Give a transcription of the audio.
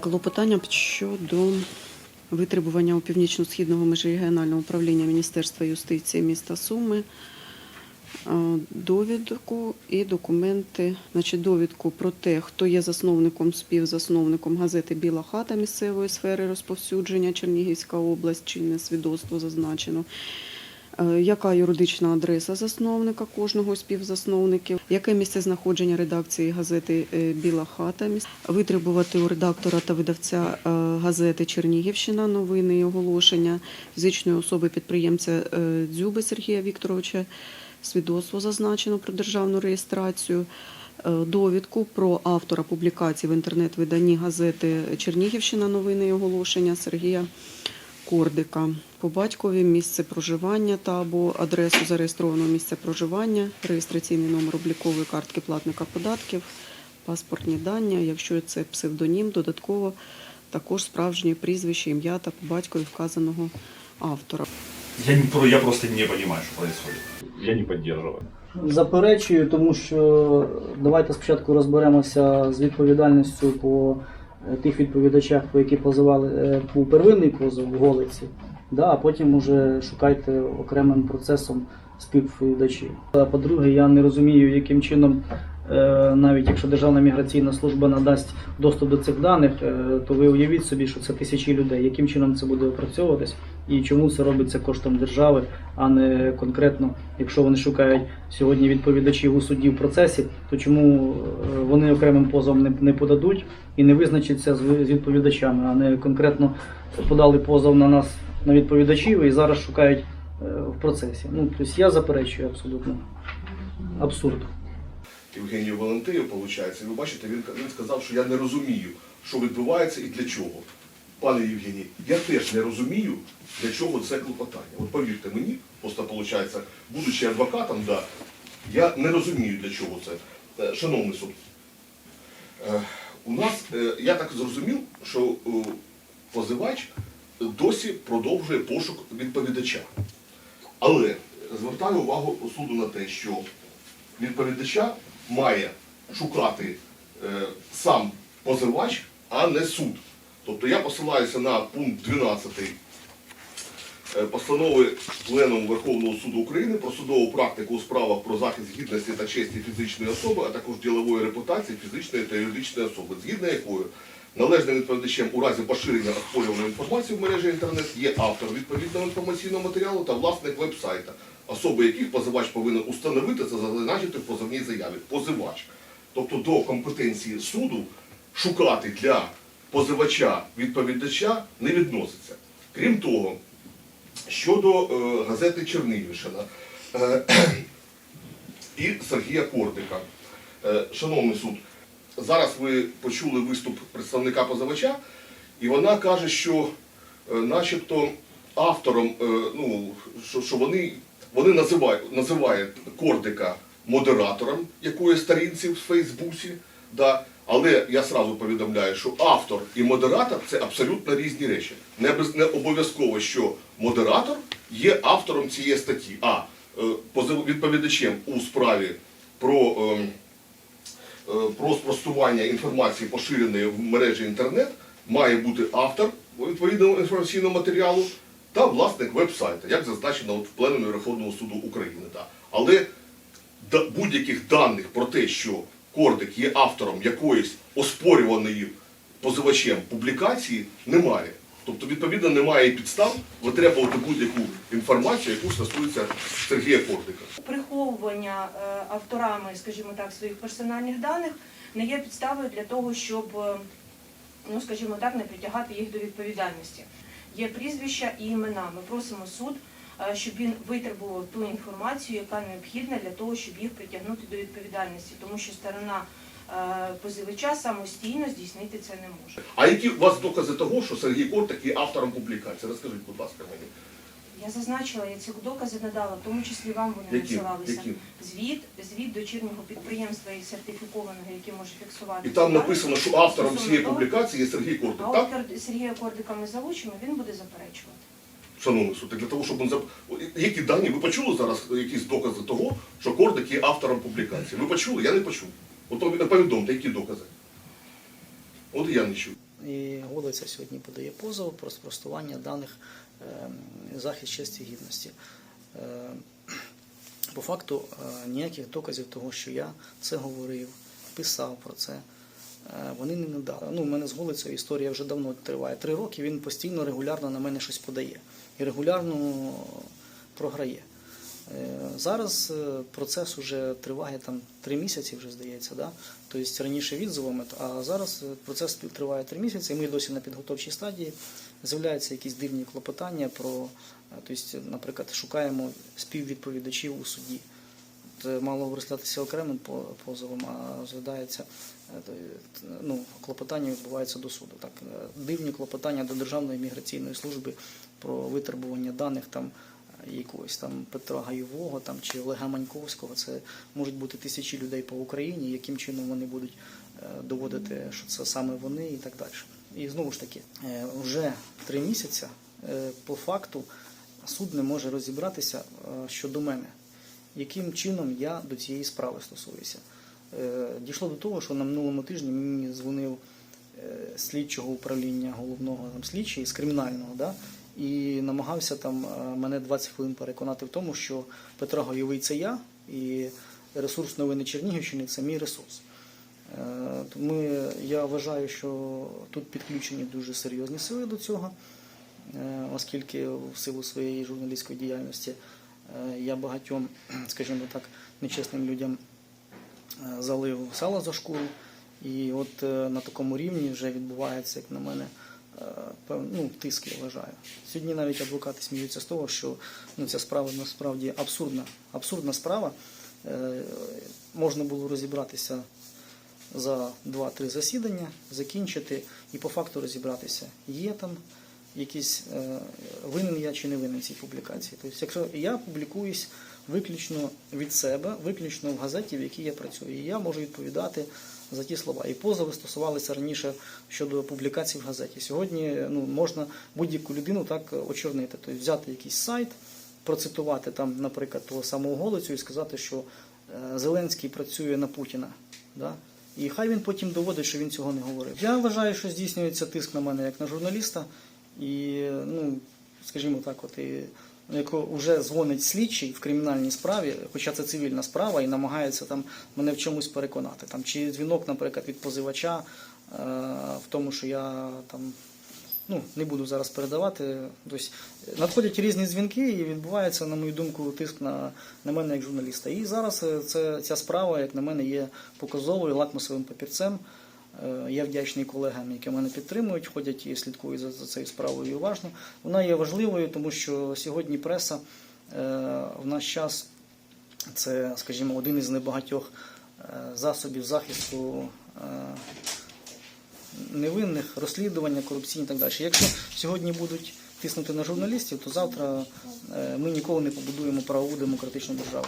Клопотання щодо витребування у північно-східного межрегіонального управління Міністерства юстиції міста Суми е, довідку і документи, значить, довідку про те, хто є засновником, співзасновником газети Біла хата місцевої сфери розповсюдження Чернігівська область, чинне свідоцтво зазначено. Е, Яка юридична адреса засновника кожного співзасновників? Яке місце знаходження редакції газети е, Біла хата? Витребувати у редактора та видавця е, газети Чернігівщина новини і оголошення фізичної особи підприємця Дзюби Сергія Вікторовича. Свідоцтво зазначено про державну реєстрацію. Довідку про автора публікації в інтернет-виданні газети Чернігівщина новини і оголошення Сергія Кордика. По батькові місце проживання та або адресу зареєстрованого місця проживання, реєстраційний номер облікової картки платника податків, паспортні дані. Якщо це псевдонім, додатково також справжнє прізвище, ім'я та по батькові вказаного автора. Я, не, я просто не понимаю, что происходит. Я не поддерживаю. Заперечую, тому що давайте спочатку розберемося з відповідальністю по е, тих відповідачах, по які позивали е, був первинний позов в Голиці, да, а потім уже шукайте окремим процесом співвідповідачів. А По-друге, я не розумію, яким чином, е, навіть якщо Державна міграційна служба надасть доступ до цих даних, е, то ви уявіть собі, що це тисячі людей. Яким чином це буде опрацьовуватись і чому це робиться коштом держави, а не конкретно, якщо вони шукають сьогодні відповідачів у суді в процесі, то чому е, вони окремим позовом не подадуть і не визначаться з відповідачами, а не конкретно подали позов на нас на відповідачів і зараз шукають е, в процесі. Ну тобто я заперечую абсолютно абсурд. Євгенію Валентину, виходить, ви бачите, він, він сказав, що я не розумію, що відбувається і для чого. Пане Євгеній, я теж не розумію, для чого це клопотання. От повірте мені, просто виходить, будучи адвокатом, да, я не розумію, для чого це. Е, Шановний суд, е, у нас, я так зрозумів, що позивач досі продовжує пошук відповідача. Але звертаю увагу суду на те, що відповідача має шукати е, сам позивач, а не суд. Тобто я посилаюся на пункт 12 е, постанови Пленуму Верховного суду України про судову практику у справах про захист гідності та честі фізичної особи, а також ділової репутації фізичної та юридичної особи, згідно якою належним відповідачем у разі поширення оспорюваної інформації в мережі інтернет є автор відповідного інформаційного матеріалу та власник веб-сайта, особи яких позивач повинен установити це зазначити в позовній заяві. Позивач. Тобто до компетенції суду шукати для позивача відповідача не відноситься. Крім того, щодо е, газети Чернігівщина е, і Сергія Кортика. Е, шановний суд, зараз ви почули виступ представника позивача, і вона каже, що е, начебто автором, е, ну, що, вони, вони називають, називають Кортика модератором якоїсь сторінці в Фейсбуці. Да, але я сразу повідомляю, що автор і модератор це абсолютно різні речі. Не, без, не обов'язково, що модератор є автором цієї статті, а е, відповідачем у справі про. Е, про спростування інформації, поширеної в мережі інтернет, має бути автор відповідного інформаційного матеріалу та власник веб-сайта, як зазначено в Пленумі Верховного суду України. Але будь-яких даних про те, що Кордик є автором якоїсь оспорюваної позивачем публікації, немає. Тобто, відповідно, немає підстав витребувати будь-яку інформацію, яку стосується Сергія Кордика. приховування е, авторами, скажімо так, своїх персональних даних не є підставою для того, щоб, е, ну скажімо так, не притягати їх до відповідальності. Є прізвища і імена. Ми просимо суд, е, щоб він витребував ту інформацію, яка необхідна для того, щоб їх притягнути до відповідальності, тому що сторона позивача самостійно здійснити це не може. А які у вас докази того, що Сергій Кортик є автором публікації? Розкажіть, будь ласка, мені. Я зазначила, я ці докази надала, в тому числі вам вони Які? надсилалися. Які? Звіт, звіт дочірнього підприємства і сертифікованого, який може фіксувати. І там написано, що автором цієї публікації є Сергій Кортик. А Так? автор Сергія Кордика ми залучимо, він буде заперечувати. Шановний суд, для того, щоб він зап... Які дані? Ви почули зараз якісь докази того, що Кордик є автором публікації? Ви почули? Я не почув. От повідомте, які докази. От я не чув. І Голиця сьогодні подає позов про спростування даних е, захист честі гідності. Е, По факту е, ніяких доказів того, що я це говорив, писав про це, е, вони не надали. Ну, у мене з Голицею історія вже давно триває. Три роки він постійно регулярно на мене щось подає і регулярно програє. Е, Зараз е, процес уже триває там три місяці, вже здається, да? тобто раніше відзовами, а зараз е, процес триває три місяці, і ми досі на підготовчій стадії. З'являються якісь дивні клопотання про, тобто, наприклад, шукаємо співвідповідачів у суді. Мало розглядатися окремим по- позовом, а розглядається ну, клопотання відбувається до суду. Так, дивні клопотання до Державної міграційної служби про витребування даних там якогось там Петра Гайового там чи Олега Маньковського. Це можуть бути тисячі людей по Україні, яким чином вони будуть е, доводити, що це саме вони і так далі. І знову ж таки, е, вже три місяці е, по факту суд не може розібратися щодо мене яким чином я до цієї справи стосуюся. Дійшло до того, що на минулому тижні мені дзвонив слідчого управління головного там, слідчий з кримінального, да, і намагався там е, мене 20 хвилин переконати в тому, що Петро Гойовий це я, і ресурс новини Чернігівщини це мій ресурс. Е, Тому я вважаю, що тут підключені дуже серйозні сили до цього, е, оскільки в силу своєї журналістської діяльності я багатьом, скажімо так, нечесним людям залив сало за шкуру. І от на такому рівні вже відбувається, як на мене, е, ну, тиск, я вважаю. Сьогодні навіть адвокати сміються з того, що ну, ця справа насправді абсурдна. Абсурдна справа. Е, Можна було розібратися за 2-3 засідання, закінчити і по факту розібратися, є там якісь е, винен я чи не винен цій публікації. Тобто, якщо я публікуюсь виключно від себе, виключно в газеті, в якій я працюю, і я можу відповідати за ті слова. І позови стосувалися раніше щодо публікацій в газеті. Сьогодні ну, можна будь-яку людину так очорнити, тобто взяти якийсь сайт, процитувати там, наприклад, того самого Голицю і сказати, що е, Зеленський працює на Путіна. Да? І хай він потім доводить, що він цього не говорив. Я вважаю, що здійснюється тиск на мене як на журналіста. І, ну, скажімо так, от і як вже дзвонить слідчий в кримінальній справі, хоча це цивільна справа, і намагається там мене в чомусь переконати. Там, чи дзвінок, наприклад, від позивача е, в тому, що я там. Ну, не буду зараз передавати. Тобто, надходять різні дзвінки і відбувається, на мою думку, тиск на, на мене як журналіста. І зараз е, це, ця справа, як на мене, є показовою лакмусовим папірцем. Е, Я вдячний колегам, які мене підтримують, ходять і слідкують за, цією справою уважно. Вона є важливою, тому що сьогодні преса е, в наш час це, скажімо, один із небагатьох е, засобів захисту. невинних, розслідування, корупційні і так далі. Якщо сьогодні будуть тиснути на журналістів, то завтра ми ніколи не побудуємо правову демократичну державу.